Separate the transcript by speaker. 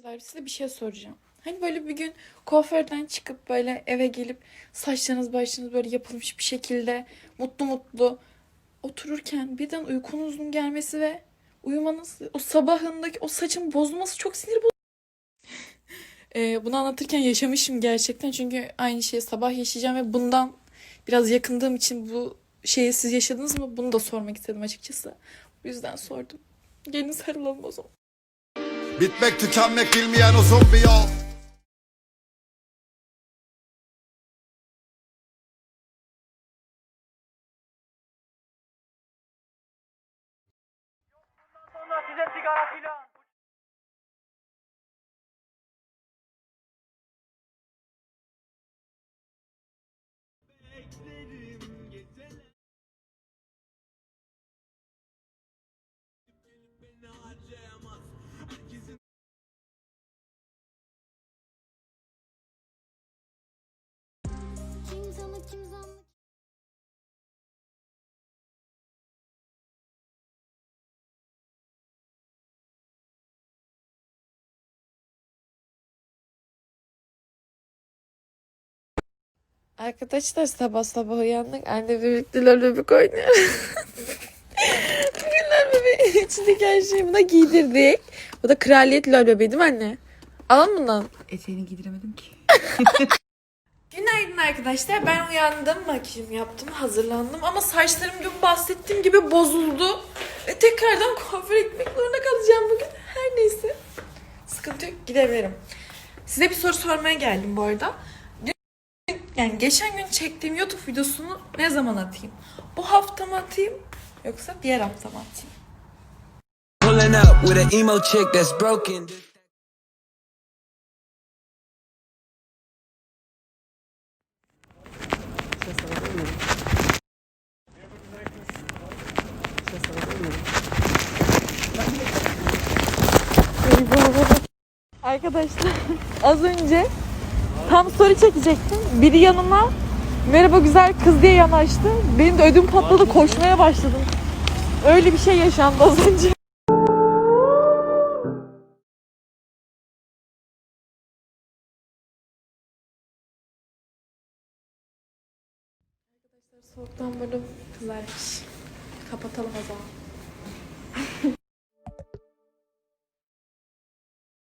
Speaker 1: Kızlar size bir şey soracağım. Hani böyle bir gün kuaförden çıkıp böyle eve gelip saçlarınız başınız böyle yapılmış bir şekilde mutlu mutlu otururken birden uykunuzun gelmesi ve uyumanız o sabahındaki o saçın bozulması çok sinir bozucu. Ee, bunu anlatırken yaşamışım gerçekten çünkü aynı şeyi sabah yaşayacağım ve bundan biraz yakındığım için bu şeyi siz yaşadınız mı bunu da sormak istedim açıkçası. Bu yüzden sordum. Gelin sarılalım o zaman.
Speaker 2: Bitmek tükenmek bilmeyen o zombi yol.
Speaker 3: Size sigara
Speaker 1: Arkadaşlar sabah sabah uyandık. Anne birlikte lol bebek oynuyor. Bugün lol bebeğin içindeki her şeyi buna giydirdik. Bu da kraliyet lol bebeği değil mi anne? Alalım bundan.
Speaker 4: Eteğini giydiremedim ki.
Speaker 1: Günaydın arkadaşlar. Ben uyandım. Makyajımı yaptım. Hazırlandım. Ama saçlarım dün bahsettiğim gibi bozuldu. Ve tekrardan kuaföre gitmek zorunda kalacağım bugün. Her neyse. Sıkıntı yok. Gidebilirim. Size bir soru sormaya geldim bu arada. Yani geçen gün çektiğim YouTube videosunu ne zaman atayım? Bu hafta mı atayım? Yoksa diğer hafta mı atayım? Arkadaşlar az önce tam story çekecektim. Biri yanıma merhaba güzel kız diye yanaştı. Benim de ödüm patladı koşmaya başladım. Öyle bir şey yaşandı az önce. Arkadaşlar soğuktan böyle kızarmış. Kapatalım o zaman.